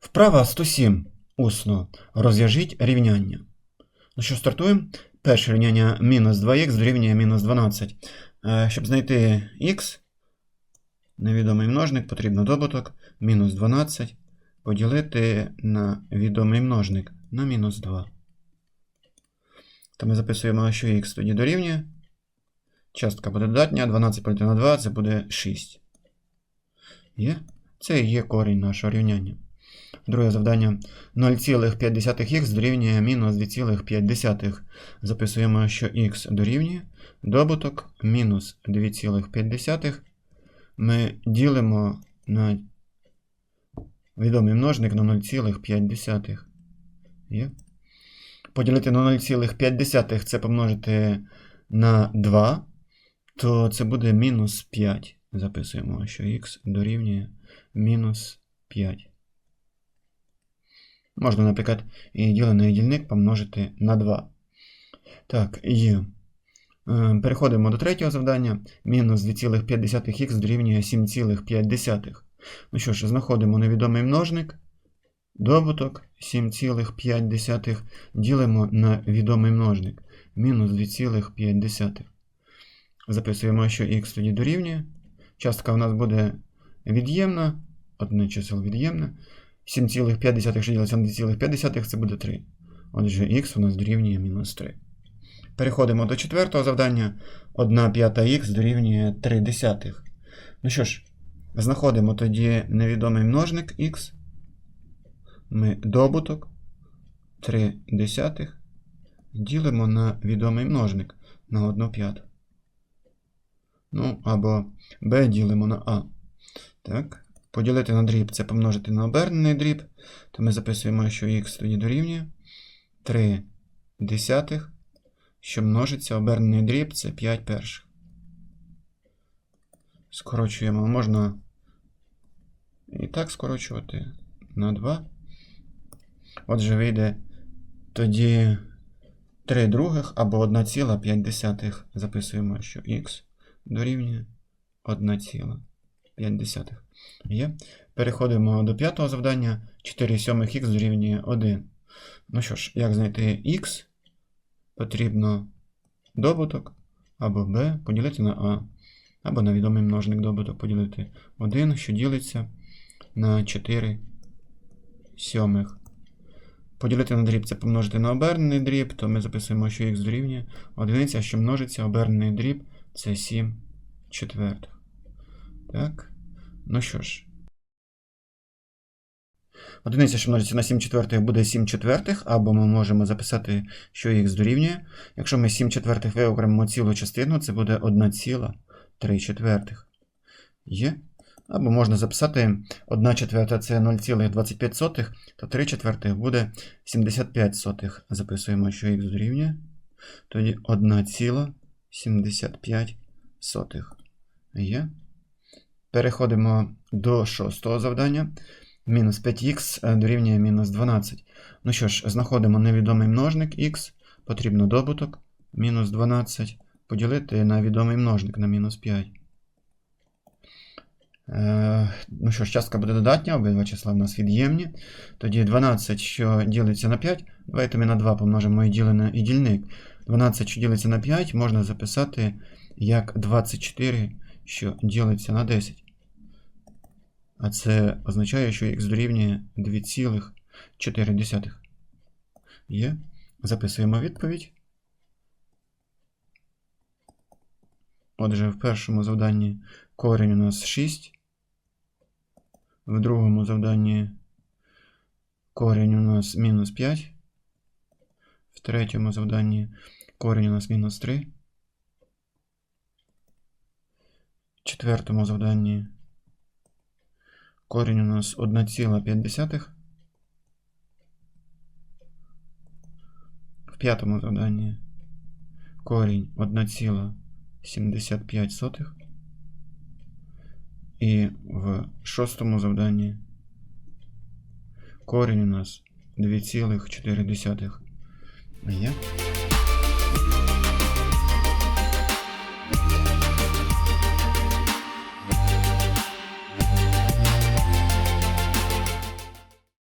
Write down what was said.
Вправа 107. Усно. Розв'яжіть рівняння. Ну що, стартуємо? Перше рівняння мінус 2х дорівнює мінус 12. Е, Щоб знайти х, невідомий множник, потрібно добуток мінус 12 поділити на відомий множник на мінус 2. То ми записуємо, що х тоді дорівнює. Частка буде додатня, 12 поділити на 2 це буде 6. Є? Це і є корінь нашого рівняння. Друге завдання 0,5х дорівнює мінус 2,5. Записуємо, що х дорівнює добуток мінус 2,5. Ми ділимо на відомий множник на 0,5. Є? Поділити на 0,5 це помножити на 2, то це буде мінус 5. Записуємо, що х дорівнює мінус 5. Можна, наприклад, і ділений дільник помножити на 2. Так, є. Е, Переходимо до третього завдання. Мінус 2,5х дорівнює 7,5. Ну що ж, знаходимо невідомий множник. Добуток 7,5 ділимо на відомий множник. Мінус 2,5. Записуємо, що х тоді дорівнює. Частка у нас буде від'ємна. Одне число від'ємне. 7,5, що на 2,5, це буде 3. Отже, х у нас дорівнює мінус 3. Переходимо до четвертого завдання. 1 п'ята х дорівнює 3 десятих. Ну що ж, знаходимо тоді невідомий множник х. Ми добуток 3 десятих ділимо на відомий множник на 1 п'яту. Ну, або b ділимо на а. Так. Поділити на дріб це помножити на обернений дріб, то ми записуємо, що х тоді дорівнює 3 десятих, що множиться обернений дріб це 5 перших. Скорочуємо, можна і так скорочувати на 2. Отже, вийде тоді 3 других або 1,5. Записуємо, що х дорівнює 1,5. Є. Переходимо до п'ятого завдання. 4 сьомих х дорівнює 1. Ну що ж, як знайти х? Потрібно добуток або b поділити на a, або на відомий множник добуток поділити 1, що ділиться на 4 сьомих. Поділити на дріб це помножити на обернений дріб, то ми записуємо, що х дорівнює 1, що множиться обернений дріб це 7 четвертих. Так. Ну що ж. Одиниця, що множиться на 7 четвертих, буде 7 четвертих, або ми можемо записати, що х дорівнює. Якщо ми 7 четвертих виокремимо цілу частину, це буде 1,3 четвертих. Є. Або можна записати 1 четверта це 0,25, то 3 четвертих буде 75 сотих. Записуємо, що х дорівнює. Тоді 1,75 сотих. Є. Переходимо до шостого завдання. Мінус 5х дорівнює мінус 12. Ну що ж, знаходимо невідомий множник х, потрібно добуток, мінус 12, поділити на відомий множник на мінус 5. Е, ну що ж, частка буде додатня, обидва числа в нас від'ємні. Тоді 12, що ділиться на 5, давайте ми на 2 помножимо і ділене і дільник. 12, що ділиться на 5, можна записати як 24, що ділиться на 10. А це означає, що х дорівнює 2,4. Є. Записуємо відповідь. Отже, в першому завданні корінь у нас 6. В другому завданні корінь у нас мінус 5. В третьому завданні корінь у нас мінус 3. В четвертому завданні корінь у нас 1,5. В п'ятому завданні корінь 1,75. І в шостому завданні корінь у нас 2,4. Є.